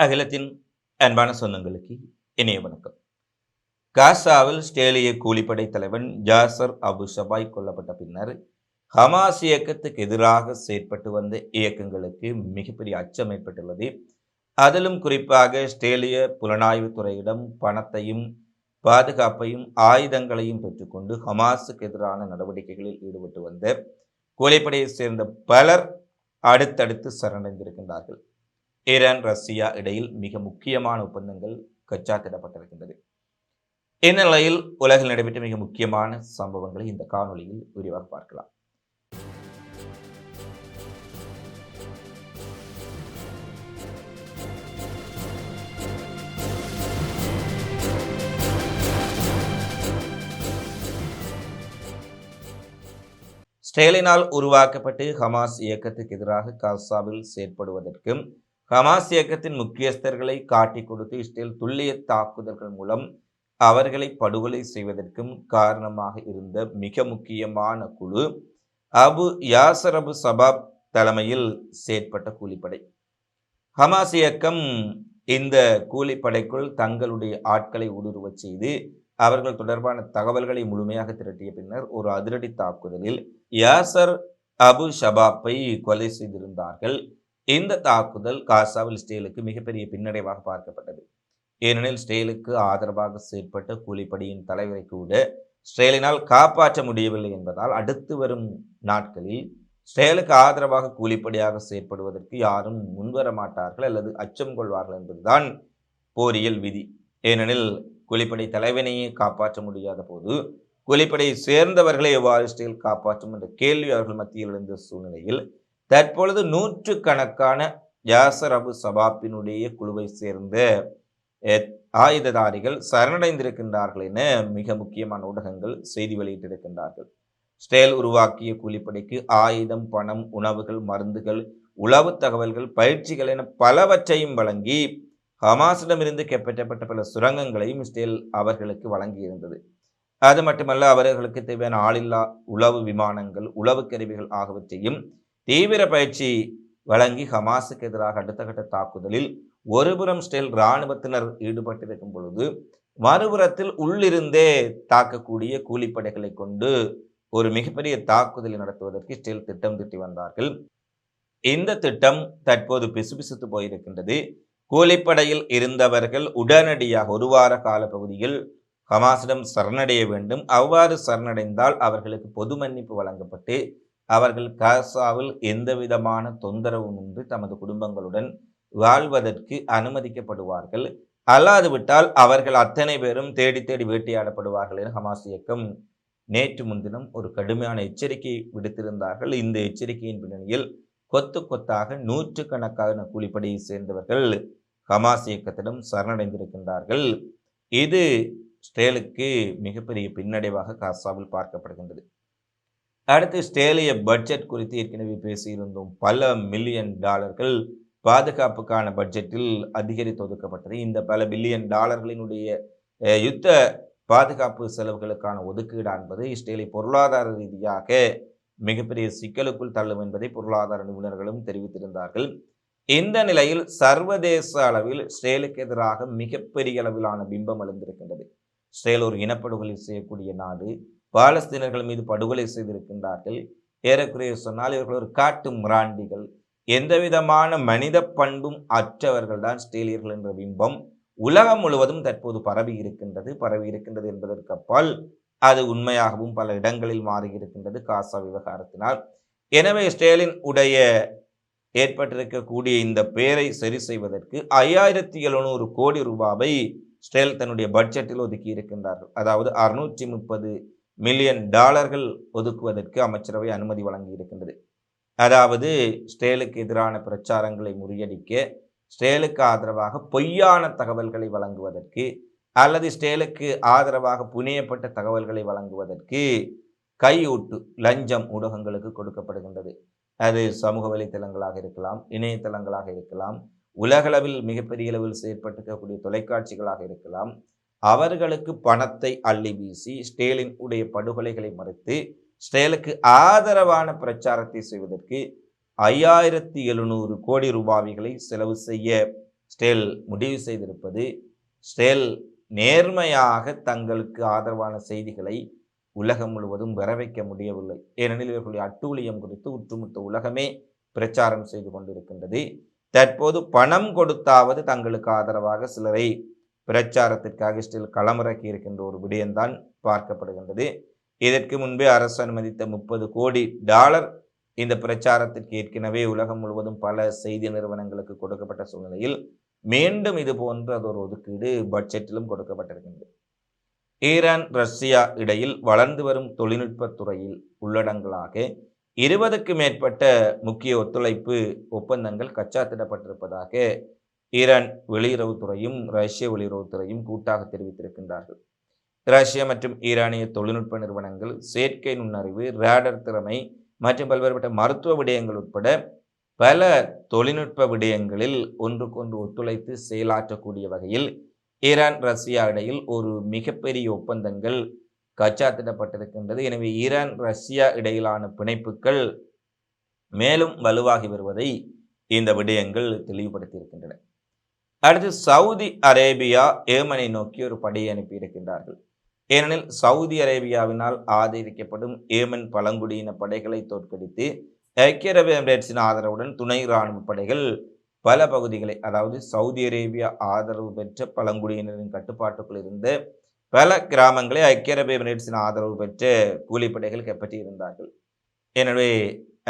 அகிலத்தின் அன்பான சொந்தங்களுக்கு இணைய வணக்கம். காசாவில் ஸ்டேலிய கூலிப்படை தலைவன் ஜாசர் அபு சபாய் கொல்லப்பட்ட பின்னர் ஹமாஸ் இயக்கத்துக்கு எதிராக செயற்பட்டு வந்த இயக்கங்களுக்கு மிகப்பெரிய அச்சம் ஏற்பட்டுள்ளது. அதிலும் குறிப்பாக ஸ்டேலிய புலனாய்வு துறையிடம் பணத்தையும் பாதுகாப்பையும் ஆயுதங்களையும் பெற்றுக்கொண்டு ஹமாஸுக்கு எதிரான நடவடிக்கைகளில் ஈடுபட்டு வந்த கூலிப்படையைச் சேர்ந்த பலர் அடுத்தடுத்து சரணடைந்திருக்கின்றார்கள். ஈரான் ரஷ்யா இடையில் மிக முக்கியமான ஒப்பந்தங்கள் கச்சாத்திடப்பட்டிருக்கின்றது. இந்நிலையில் உலகில் நடைபெற்ற மிக முக்கியமான சம்பவங்களை இந்த காணொளியில் விரிவாக பார்க்கலாம். ஸ்டேலினால் உருவாக்கப்பட்டு ஹமாஸ் இயக்கத்துக்கு எதிராக காசாவில் செயற்படுவதற்கும் ஹமாஸ் இயக்கத்தின் முக்கியஸ்தர்களை காட்டிக் கொடுத்து இஸ்ரேல் துல்லிய தாக்குதல்கள் மூலம் அவர்களை படுகொலை செய்வதற்கும் காரணமாக இருந்த மிக முக்கியமான குழு அபு யாசர் அபு சபாப் தலைமையில் செயற்பட்ட கூலிப்படை. ஹமாஸ் இயக்கம் இந்த கூலிப்படைக்குள் தங்களுடைய ஆட்களை ஊடுருவச் செய்து அவர்கள் தொடர்பான தகவல்களை முழுமையாக திரட்டிய பின்னர் ஒரு அதிரடி தாக்குதலில் யாசர் அபு ஷபாப்பை கொலை செய்திருந்தார்கள். இந்த தாக்குதல் காசாவில் ஸ்டேலுக்கு மிகப்பெரிய பின்னடைவாக பார்க்கப்பட்டது. ஏனெனில் ஸ்டேலுக்கு ஆதரவாக செயற்பட்ட கூலிப்படியின் தலைவரை கூட ஸ்டேலினால் காப்பாற்ற முடியவில்லை என்பதால் அடுத்து வரும் நாட்களில் ஸ்டேலுக்கு ஆதரவாக கூலிப்படியாக செயற்படுவதற்கு யாரும் முன்வர மாட்டார்கள் அல்லது அச்சம் கொள்வார்கள் என்பதுதான் போரியல் விதி. ஏனெனில் கூலிப்படை தலைவனையே காப்பாற்ற முடியாத போது கூலிப்படையை சேர்ந்தவர்களை எவ்வாறு ஸ்டேல் காப்பாற்றும் என்ற கேள்வி அவர்கள் மத்தியில் எழுந்த சூழ்நிலையில் தற்பொழுது நூற்று கணக்கான யாசர் அபு சபாப்பினுடைய குழுவை சேர்ந்த ஆயுததாரிகள் சரணடைந்திருக்கின்றார்கள் என மிக முக்கியமான ஊடகங்கள் செய்தி வெளியிட்டிருக்கின்றார்கள். ஸ்டேல் உருவாக்கிய கூலிப்படைக்கு ஆயுதம் பணம் உணவுகள் மருந்துகள் உளவு தகவல்கள் பயிற்சிகள் என பலவற்றையும் வழங்கி ஹமாஸிடமிருந்து கைப்பற்றப்பட்ட பல சுரங்கங்களையும் ஸ்டேல் அவர்களுக்கு வழங்கியிருந்தது. அது மட்டுமல்ல அவர்களுக்கு தேவையான ஆளில்லா உளவு விமானங்கள் உளவு கருவிகள் ஆகியவற்றையும் தீவிர பயிற்சி வழங்கி ஹமாஸுக்கு எதிராக அடுத்த கட்ட தாக்குதலில் ஒருபுறம் ஸ்டெல் இராணுவத்தினர் ஈடுபட்டிருக்கும் பொழுது மறுபுறத்தில் உள்ளிருந்தே தாக்கக்கூடிய கூலிப்படைகளை கொண்டு ஒரு மிகப்பெரிய தாக்குதலை நடத்துவதற்கு ஸ்டெல் திட்டம் திட்டி வந்தார்கள். இந்த திட்டம் தற்போது பிசுபிசுத்து போயிருக்கின்றது. கூலிப்படையில் இருந்தவர்கள் உடனடியாக ஒரு வார கால பகுதியில் ஹமாஸிடம் சரணடைய வேண்டும். அவ்வாறு சரணடைந்தால் அவர்களுக்கு பொது மன்னிப்பு வழங்கப்பட்டு அவர்கள் காசாவில் எந்த விதமான தொந்தரவுமின்றி தமது குடும்பங்களுடன் வாழ்வதற்கு அனுமதிக்கப்படுவார்கள். அல்லாது விட்டால் அவர்கள் அத்தனை பேரும் தேடி தேடி வேட்டையாடப்படுவார்கள் என ஹமாஸ் இயக்கம் நேற்று முன்தினம் ஒரு கடுமையான எச்சரிக்கை விடுத்திருந்தார்கள். இந்த எச்சரிக்கையின் பின்னணியில் கொத்து கொத்தாக நூற்றுக்கணக்கான கூலிப்படையை சேர்ந்தவர்கள் ஹமாஸ் இயக்கத்திடம் சரணடைந்திருக்கின்றார்கள். இது ஸ்டேலுக்கு மிகப்பெரிய பின்னடைவாக காசாவில் பார்க்கப்படுகின்றது. அடுத்து ஸ்டேலிய பட்ஜெட் குறித்து ஏற்கனவே பேசியிருந்தோம். பல மில்லியன் டாலர்கள் பாதுகாப்புக்கான பட்ஜெட்டில் அதிகரித்து ஒதுக்கப்பட்டது. இந்த பல பில்லியன் டாலர்களினுடைய யுத்த பாதுகாப்பு செலவுகளுக்கான ஒதுக்கீடு என்பது இஸ்ரேலை பொருளாதார ரீதியாக மிகப்பெரிய சிக்கலுக்குள் தள்ளும் என்பதை பொருளாதார நிபுணர்களும் தெரிவித்திருந்தார்கள். இந்த நிலையில் சர்வதேச அளவில் ஸ்ரேலுக்கு எதிராக மிகப்பெரிய அளவிலான பிம்பம் எழுந்திருக்கின்றது. ஸ்ரேல் ஒரு இனப்படுகொலை செய்யக்கூடிய நாடு. பாலஸ்தீனர்கள் மீது படுகொலை செய்திருக்கின்றார்கள். ஏறக்குறைய சொன்னால் இவர்கள் ஒரு காட்டு முராண்டிகள். எந்த விதமான மனித பண்பும் அற்றவர்கள் தான் ஸ்டேலியர்கள் என்ற பிம்பம் உலகம் முழுவதும் தற்போது பரவி இருக்கின்றது பரவி இருக்கின்றது என்பதற்கு அப்பால் அது உண்மையாகவும் பல இடங்களில் மாறி இருக்கின்றது காசா விவகாரத்தினால். எனவே ஸ்டேலின் உடைய ஏற்பட்டிருக்கக்கூடிய இந்த பெயரை சரி செய்வதற்கு ஐயாயிரத்தி எழுநூறு கோடி ரூபாவை ஸ்டேல் தன்னுடைய பட்ஜெட்டில் ஒதுக்கி இருக்கின்றார்கள். அதாவது அறுநூற்றி முப்பது மில்லியன் டாலர்கள் ஒதுக்குவதற்கு அமைச்சரவை அனுமதி வழங்கி இருக்கின்றது. அதாவது ஸ்டேலுக்கு எதிரான பிரச்சாரங்களை முறியடிக்க ஸ்டேலுக்கு ஆதரவாக பொய்யான தகவல்களை வழங்குவதற்கு அல்லது ஸ்டேலுக்கு ஆதரவாக புனையப்பட்ட தகவல்களை வழங்குவதற்கு கையூட்டு லஞ்சம் ஊடகங்களுக்கு கொடுக்கப்படுகின்றது. அது சமூக வலைத்தளங்களாக இருக்கலாம் இணையதளங்களாக இருக்கலாம் உலகளவில் மிகப்பெரிய அளவில் செயற்பட்டிருக்கக்கூடிய தொலைக்காட்சிகளாக இருக்கலாம் அவர்களுக்கு பணத்தை அள்ளி வீசி ஸ்டேலின் உடைய படுகொலைகளை மறுத்து ஸ்டேலுக்கு ஆதரவான பிரச்சாரத்தை செய்வதற்கு ஐயாயிரத்தி எழுநூறு கோடி ரூபாய்களை செலவு செய்ய ஸ்டேல் முடிவு செய்திருப்பது ஸ்டேல் நேர்மையாக தங்களுக்கு ஆதரவான செய்திகளை உலகம் முழுவதும் வர வைக்க முடியவில்லை. ஏனெனில் இவர்களுடைய அட்டூழியம் குறித்து ஒட்டுமொத்த உலகமே பிரச்சாரம் செய்து கொண்டிருக்கின்றது. தற்போது பணம் கொடுத்தாவது தங்களுக்கு ஆதரவாக சிலரை பிரச்சாரத்திற்காக ஸ்டில் களமிறக்கி இருக்கின்ற ஒரு விடயம்தான் பார்க்கப்படுகின்றது. இதற்கு முன்பே அரசு அனுமதித்த முப்பது கோடி டாலர் இந்த பிரச்சாரத்திற்கு ஏற்கனவே உலகம் முழுவதும் பல செய்தி நிறுவனங்களுக்கு கொடுக்கப்பட்ட சூழ்நிலையில் மீண்டும் இது போன்ற ஒரு ஒதுக்கீடு பட்ஜெட்டிலும் கொடுக்கப்பட்டிருக்கின்றது. ஈரான் ரஷ்யா இடையில் வளர்ந்து வரும் தொழில்நுட்பத் துறையில் உள்ளடங்களாக இருபதுக்கு மேற்பட்ட முக்கிய ஒத்துழைப்பு ஒப்பந்தங்கள் கச்சாத்திடப்பட்டிருப்பதாக ஈரான் வெளியுறவுத்துறையும் ரஷ்ய வெளியுறவுத்துறையும் கூட்டாக தெரிவித்திருக்கின்றார்கள். ரஷ்யா மற்றும் ஈரானிய தொழில்நுட்ப நிறுவனங்கள் செயற்கை நுண்ணறிவு ரேடர் திறமை மற்றும் பல்வேறுபட்ட மருத்துவ விடயங்கள் உட்பட பல தொழில்நுட்ப விடயங்களில் ஒன்றுக்கொன்று ஒத்துழைத்து செயலாற்றக்கூடிய வகையில் ஈரான் ரஷ்யா இடையில் ஒரு மிகப்பெரிய ஒப்பந்தங்கள் கச்சாத்திடப்பட்டிருக்கின்றது. எனவே ஈரான் ரஷ்யா இடையிலான பிணைப்புகள் மேலும் வலுவாகி வருவதை இந்த விடயங்கள் தெளிவுபடுத்தியிருக்கின்றன. அடுத்து சவுதி அரேபியா ஏமனை நோக்கி ஒரு படையை அனுப்பியிருக்கின்றார்கள் ஏனெனில் சவுதி அரேபியாவினால் ஆதரிக்கப்படும் ஏமன் பழங்குடியின படைகளை தோற்கடித்து ஐக்கிய அரபு எமிரேட்ஸின் ஆதரவுடன் துணை இராணுவ படைகள் பல பகுதிகளை அதாவது சவுதி அரேபியா ஆதரவு பெற்ற பழங்குடியினரின் கட்டுப்பாட்டுக்குள் இருந்த பல கிராமங்களை ஐக்கிய அரபு எமிரேட்ஸின் ஆதரவு பெற்ற கூலிப்படைகள் கைப்பற்றியிருந்தார்கள் எனவே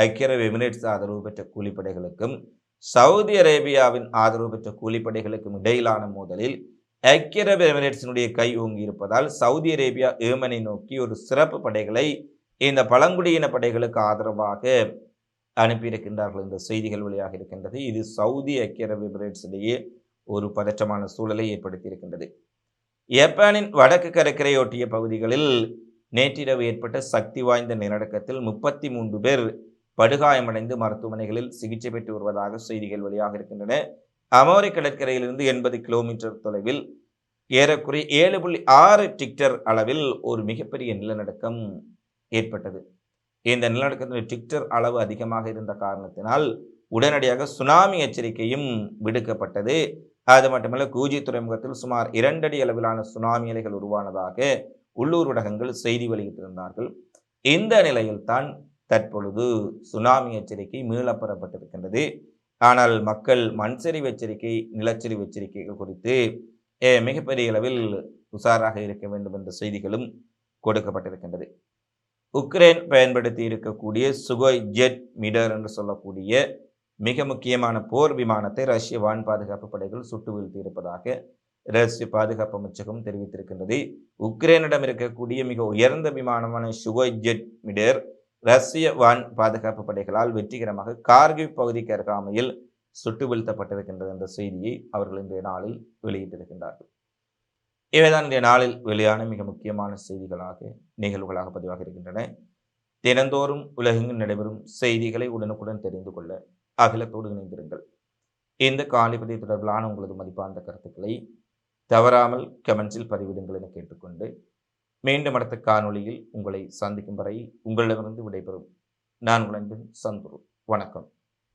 ஐக்கிய அரபு எமிரேட்ஸ் ஆதரவு பெற்ற கூலிப்படைகளுக்கும் சவுதி அரேபியாவின் ஆதரவு பெற்ற கூலிப்படைகளுக்கும் இடையிலான மோதலில் ஐக்கிய அரபு எமிரேட்ஸினுடைய கை ஓங்கி இருப்பதால் சவுதி அரேபியா ஏமனை நோக்கி ஒரு சிறப்பு படைகளை இந்த பழங்குடியின படைகளுக்கு ஆதரவாக அனுப்பியிருக்கின்றார்கள் இந்த செய்திகள் வழியாக இருக்கின்றது. இது சவுதி ஐக்கிய அரபு எமிரேட்ஸிடையே ஒரு பதற்றமான சூழலை ஏற்படுத்தியிருக்கின்றது. ஜப்பானின் வடக்கு கரைக்கரையொட்டிய பகுதிகளில் நேற்றிரவு ஏற்பட்ட சக்தி வாய்ந்த நிலநடுக்கத்தில் முப்பத்தி மூன்று பேர் படுகாயமடைந்து மருத்துவமனைகளில் சிகிச்சை பெற்று வருவதாக செய்திகள் வெளியாக இருக்கின்றன. அமோரி கடற்கரையிலிருந்து எண்பது கிலோமீட்டர் தொலைவில் ஏறக்குறைய ஏழு புள்ளி ஆறு டிக்டர் அளவில் ஒரு மிகப்பெரிய நிலநடுக்கம் ஏற்பட்டது. இந்த நிலநடுக்கத்தின் டிக்டர் அளவு அதிகமாக இருந்த காரணத்தினால் உடனடியாக சுனாமி எச்சரிக்கையும் விடுக்கப்பட்டது. அது மட்டுமல்ல கூஜி துறைமுகத்தில் சுமார் இரண்டடி அளவிலான சுனாமி அலைகள் உருவானதாக உள்ளூர் ஊடகங்கள் செய்தி வெளியிட்டிருந்தார்கள். இந்த நிலையில்தான் தற்பொழுது சுனாமி எச்சரிக்கை மீளப்பெறப்பட்டிருக்கின்றது. ஆனால் மக்கள் மண்சரிவு எச்சரிக்கை நிலச்சரிவு எச்சரிக்கைகள் குறித்து மிகப்பெரிய அளவில் உஷாராக இருக்க வேண்டும் என்ற செய்திகளும் கொடுக்கப்பட்டிருக்கின்றது. உக்ரைன் பயன்படுத்தி இருக்கக்கூடிய சுகோய் ஜெட் மிடர் என்று சொல்லக்கூடிய மிக முக்கியமான போர் விமானத்தை ரஷ்ய வான் பாதுகாப்பு படைகள் சுட்டு வீழ்த்தி இருப்பதாக ரஷ்ய பாதுகாப்பு அமைச்சகம் தெரிவித்திருக்கின்றது. உக்ரைனிடம் இருக்கக்கூடிய மிக உயர்ந்த விமானமான சுகோய் ஜெட் மிடர் ரஷ்ய வான் பாதுகாப்பு படைகளால் வெற்றிகரமாக கார்கிவ் பகுதிக்கு அருகாமையில் சுட்டு வீழ்த்தப்பட்டிருக்கின்றது என்ற செய்தியை அவர்கள் இன்றைய நாளில் வெளியிட்டிருக்கின்றார்கள். இவைதான் இன்றைய நாளில் வெளியான மிக முக்கியமான செய்திகளாக நிகழ்வுகளாக பதிவாக இருக்கின்றன. தினந்தோறும் உலகெங்கும் நடைபெறும் செய்திகளை உடனுக்குடன் தெரிந்து கொள்ள அகிலத்தோடு இணைந்திருங்கள். இந்த காலிபதி தொடர்பிலான உங்களது மதிப்பார்ந்த கருத்துக்களை தவறாமல் கமெண்ட்ஸில் பதிவிடுங்கள் என கேட்டுக்கொண்டு மீண்டும் அடுத்த காணொளியில் உங்களை சந்திக்கும் வரை உங்களிடமிருந்து விடைபெறும். நான் உங்கள் சந்துரு. வணக்கம்.